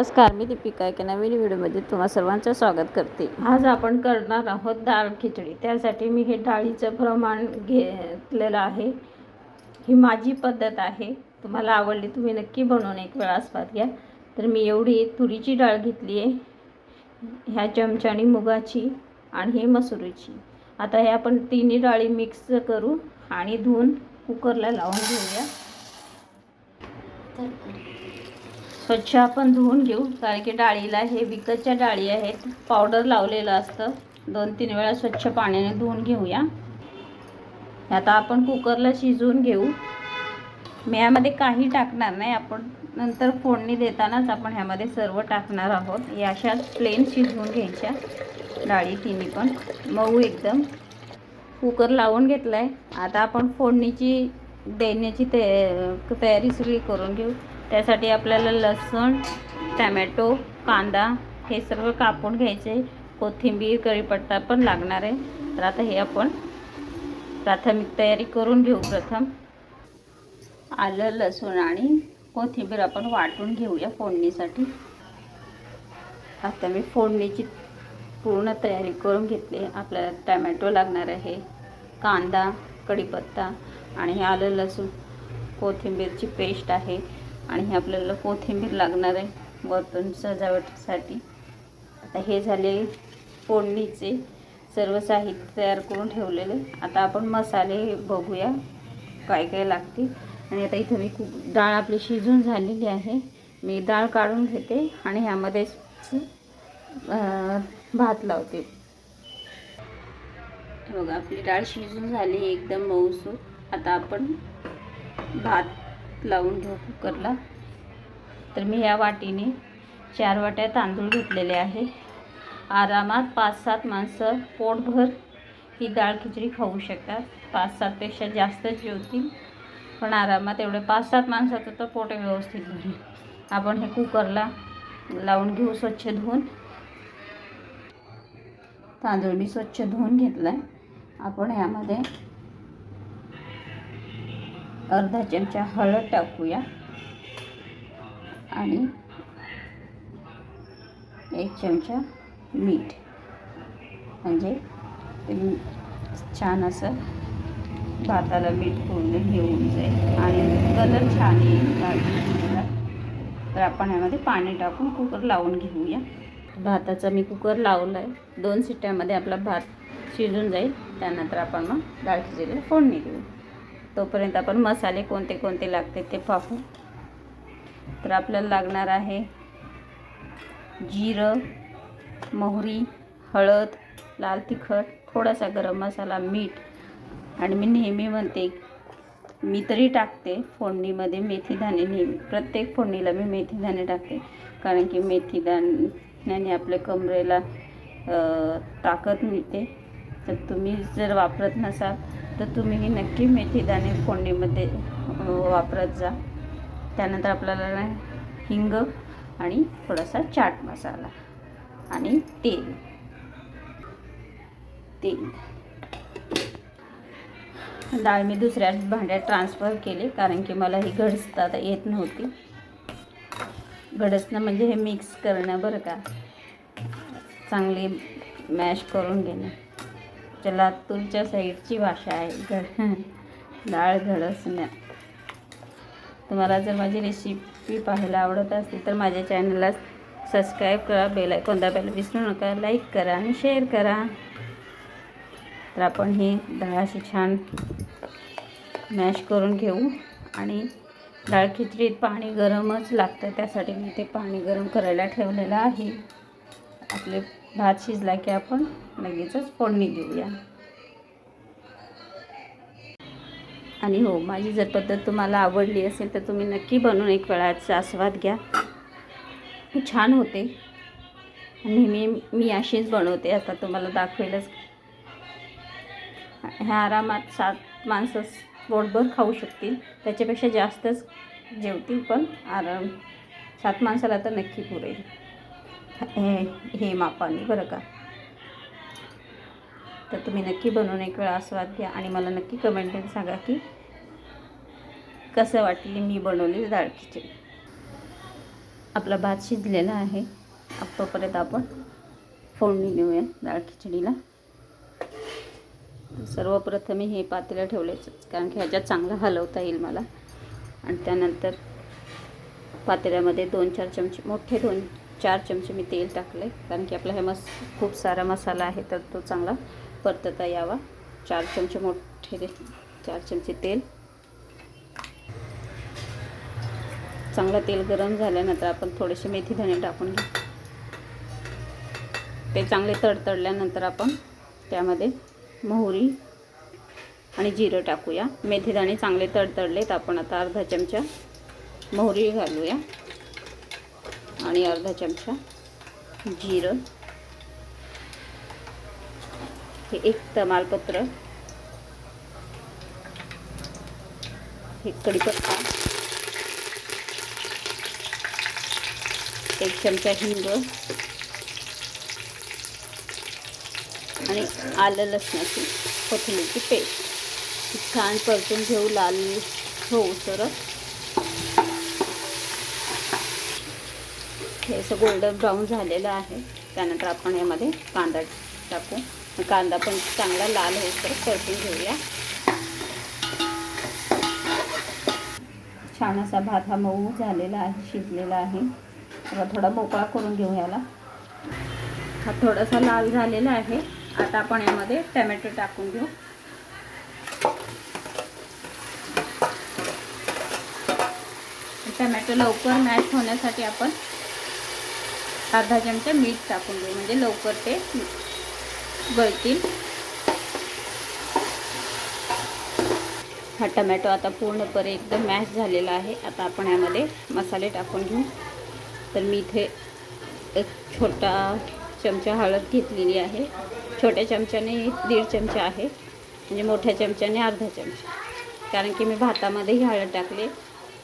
नमस्कार मी दीपिका एका नवीन व्हिडिओमध्ये तुम्हा सर्वांचं स्वागत करते. आज आपण करणार आहोत डाळ खिचडी. त्यासाठी मी हे डाळीचं प्रमाण घेतलेलं आहे. ही माझी पद्धत आहे. तुम्हाला आवडली तुम्ही नक्की बनवून एक वेळा आस्वाद घ्या. तर मी एवढी तुरीची डाळ घेतली आहे. ह्या चमच्यानी मुगाची आणि हे मसुरीची. आता हे आपण तिन्ही डाळी मिक्स करू आणि धुवून कुकरला लावून घेऊया. स्वच्छ आपण धुवून घेऊ कारण की डाळीला हे विकतच्या डाळी आहेत. पावडर लावलेलं असतं. दोन तीन वेळा स्वच्छ पाण्याने धुवून घेऊया. आता आपण कुकरला शिजवून घेऊ. मी ह्यामध्ये काही टाकणार नाही आपण. नंतर फोडणी देतानाच आपण ह्यामध्ये सर्व टाकणार आहोत. या अशाच प्लेन शिजवून घ्यायच्या. डाळी तिन्ही पण. मऊ एकदम. कुकर लावून घेतला आहे आता आपण फोडणीची देण्याची ते तयारी सगळी करून घेऊ. त्यासाठी आपल्याला लसूण टॅमॅटो कांदा हे सर्व कापून घ्यायचे. कोथिंबीर कढीपत्ता पण लागणार आहे. तर आता हे आपण प्राथमिक तयारी करून घेऊ प्रथम. आलं लसूण आणि कोथिंबीर आपण वाटून घेऊया फोडणीसाठी. आता मी फोडणीची पूर्ण तयारी करून घेतली आपल्याला टॅमॅटो लागणार आहे कांदा कढीपत्ता आणि हे आलं लसूण. कोथिंबीरची पेस्ट आहे. आणि हे आपल्याला कोथिंबीर लागणार आहे वरतून सजावटीसाठी. आता हे झाले फोडणीचे सर्व साहित्य तयार करून ठेवलेले. आता आपण मसाले बघूया काय काय लागतील. आणि आता इथं मी खूप डाळ आपली शिजून झालेली आहे. मी डाळ काढून घेते आणि ह्यामध्ये भात लावते. बघा आपली डाळ शिजून झाली एकदम मऊसूर आता आपण भात लावून घेऊ कुकरला. तर मी या वाटीने चार वाट्या तांदूळ घेतलेले आहे. आरामात पाच सात माणसं पोटभर ही डाळ खिचडी खाऊ शकतात. पाच सातपेक्षा जास्तच जेवतील पण आरामात एवढे पाच सात माणसाचं तर पोट व्यवस्थित भरेल. आपण हे कुकरला लावून घेऊ स्वच्छ धुवून. तांदूळ मी स्वच्छ धुवून घेतला आहे आपण ह्यामध्ये अर्धा चमचा हळद टाकूया. आणि एक चमचा मीठ. म्हणजे छान असं भाताला मीठ पूर्ण घेऊन जाईल. आणि कलर छान येईल भाजीला तर आपण यामध्ये पाणी टाकून कुकर लावून घेऊया. भाताचा मी कुकर लावला आहे दोन शिट्ट्यामध्ये आपला भात शिजून जाईल. त्यानंतर आपण मग डाळ खिचडीला फोडणी देऊ. तोपर्यंत आपण मसाले कोणते कोणते लागते ते पाहू. तर आपल्याला लागणार आहे जिरं मोहरी हळद लाल तिखट थोडासा गरम मसाला मीठ. आणि मी नेहमी म्हणते मी तरी टाकते फोडणीमध्ये मेथीदाणे नेहमी. प्रत्येक फोडणीला मी मेथीदाणे टाकते. कारण की मेथीदाण्याने आपल्या कमरेला ताकद मिळते. तर तुम्ही जर वापरत नसाल तर तुम्ही नक्की मेथीदाणे फोडणीमध्ये वापरत जा. त्यानंतर आपल्याला हिंग आणि थोडासा चाट मसाला आणि तेल. तेल. डाळ मी दुसऱ्या भांड्यात ट्रान्सफर केली कारण की मला ही घडसता येत नव्हती. घडसणं म्हणजे हे मिक्स करणं बरं का. चांगली मॅश करून घेणं. ज्याला तुमच्या साईडची भाषा आहे. घड डाळ घडसण्या. तुम्हाला जर माझी रेसिपी पाहायला आवडत असतील तर माझ्या चॅनलला सबस्क्राईब करा बेल आयकॉन दाबायला विसरू नका. लाईक करा आणि शेअर करा. तर आपण ही डाळ अशी छान मॅश करून घेऊ. आणि डाळ खिचडीत पाणी गरमच लागतं त्यासाठी मी ते पाणी गरम करायला ठेवलेलं आहे. आपले भात शिजला की आपण लगेचच फोडणी देऊया. आणि हो माझी जर पद्धत तुम्हाला आवडली असेल तर तुम्ही नक्की बनवून एक वेळाचा आस्वाद घ्या. खूप छान होते. नेहमी मी अशीच बनवते आता तुम्हाला दाखवेलच. ह्या आरामात सात माणसं पोटभर खाऊ शकतील. त्याच्यापेक्षा जास्तच जेवतील पण आराम सात माणसाला तर नक्की पुरेल. हे हे मापाने बरं का? तर तुम्ही नक्की बनवून एक वेळा आस्वाद घ्या आणि मला नक्की कमेंटमध्ये सांगा की कसं वाटली मी बनवलेली डाळ खिचडी. आपला भात शिजलेला आहे. तोपर्यंत आपण फोडणी देऊया डाळ खिचडीला. सर्वप्रथम मी हे पातेलं ठेवलेच कारण की ह्याच्यात चांगलं हलवता येईल मला. आणि त्यानंतर पातेल्यामध्ये दोन चार चमचे मोठे दोन चार चमचे मी तेल टाकले कारण की आपला हे मस खूप सारा मसाला आहे तर तो चांगला परतता यावा. चार चमचे मोठे चार चमचे तेल. चांगलं तेल गरम झाल्यानंतर आपण थोडेसे मेथी धणे टाकून घेऊ. ते चांगले तडतडल्यानंतर आपण त्यामध्ये मोहरी आणि जिरं टाकूया. मेथी दाणे चांगले तडतडले तर आपण आता अर्धा चमचा मोहरी घालूया. आणि अर्धा चमचा जिरं. हे एक तमालपत्र. हे कढीपत्ता एक चमचा हिंग. आणि आलं लसणाची कोथिंबीरची पेस्ट. छान परतून घेऊ लाल होऊ सरळ. हे असं गोल्डन ब्राऊन झालेलं आहे. त्यानंतर आपण यामध्ये कांदा टाकू. कांदा पण चांगला लाल होईसर परतून घेऊया. छान असा भात हा मऊ झालेला आहे शिजलेला आहे. आता थोडा मोकळा करून घेऊ याला. हा थोडासा लाल झालेला आहे. आता आपण यामध्ये टमॅटो टाकून घेऊ. टमॅटो लवकर मॅश होण्यासाठी आपण अर्धा चमचा मीठ टाकून घेऊ म्हणजे लवकर ते गळतील. हा टमॅटो आता पूर्णपणे एकदम मॅश झालेला आहे. आता आपण यामध्ये मसाले टाकून घेऊ. तर मी इथे एक छोटा चमचा हळद घेतलेली आहे. छोट्या चमच्याने दीड चमचा आहे. म्हणजे मोठ्या चमच्याने अर्धा चमचा. कारण की मी भातामध्येही हळद टाकले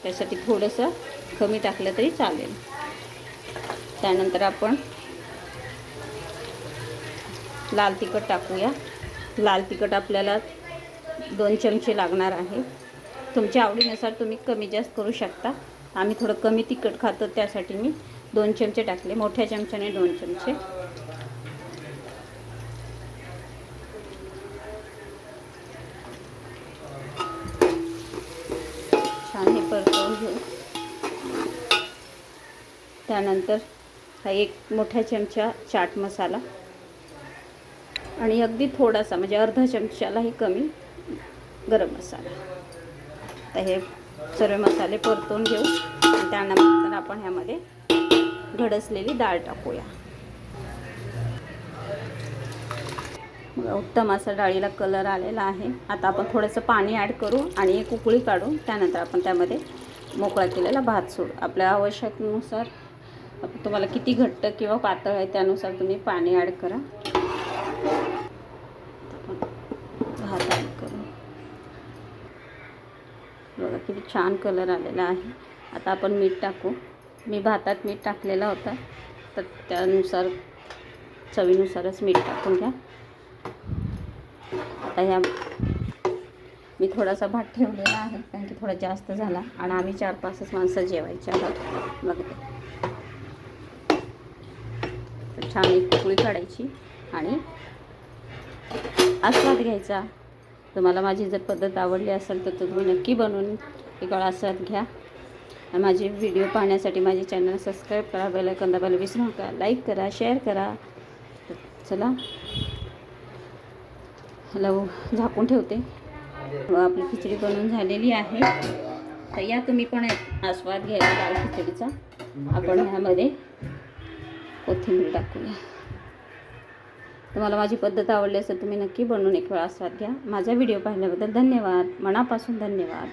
त्यासाठी थोडंसं कमी टाकलं तरी चालेल. त्यानंतर आपण लाल तिखट टाकूया. लाल तिखट आपल्याला दोन चमचे लागणार आहे. तुमच्या आवडीनुसार तुम्ही कमी जास्त करू शकता. आम्ही थोडं कमी तिखट खातो त्यासाठी मी दोन चमचे टाकले. मोठ्या चमच्याने दोन चमचे. छान हे परतवून घेऊ. त्यानंतर हा एक मोठ्या चमचा चाट मसाला. आणि अगदी थोडासा म्हणजे अर्धा चमच्यालाही कमी गरम मसाला. तर हे सर्व मसाले परतून घेऊ. आणि त्यानंतर आपण ह्यामध्ये घडसलेली डाळ टाकूया. उत्तम असा डाळीला कलर आलेला आहे. आता आपण थोडंसं पाणी ॲड करू आणि एक उकळी काढू त्यानंतर आपण त्यामध्ये मोकळा केलेला भात सोडू. आपल्या आवश्यकतेनुसार तुम्हाला किती घट्ट किंवा पातळ आहे त्यानुसार तुम्ही पाणी ॲड करा. भात ॲड करू बघा किती छान कलर आलेला आहे. आता आपण मीठ टाकू. मी भातात मीठ टाकलेला होता. तर त्यानुसार चवीनुसारच मीठ टाकून घ्या. आता ह्या मी थोडासा भात ठेवलेला आहे. कारण की थोडा जास्त झाला. आणि आम्ही चार पाचच माणसं जेवायचे आहोत. बघते तर छान एक पोकळी काढायची. आणि आस्वाद घ्यायचा. तुम्हाला माझी जर पद्धत आवडली असेल तर तुम्ही नक्की बनवून एक वेळा आस्वाद घ्या. आणि माझे व्हिडिओ पाहण्यासाठी माझे चॅनल सबस्क्राईब करा बेलायकन दाबायला विसरू नका. लाईक करा शेअर करा. चला. लव झाकून ठेवते. आपली खिचडी बनवून झालेली आहे. तर या तुम्ही पण एक आस्वाद घ्यायला लाल खिचडीचा. आपण ह्यामध्ये कोथिंबीर टाकूया. तुम्हाला माझी पद्धत आवडली असेल तुम्ही नक्की बनवून एक वेळा आस्वाद घ्या. माझा व्हिडिओ पाहिल्याबद्दल धन्यवाद. मनापासून धन्यवाद.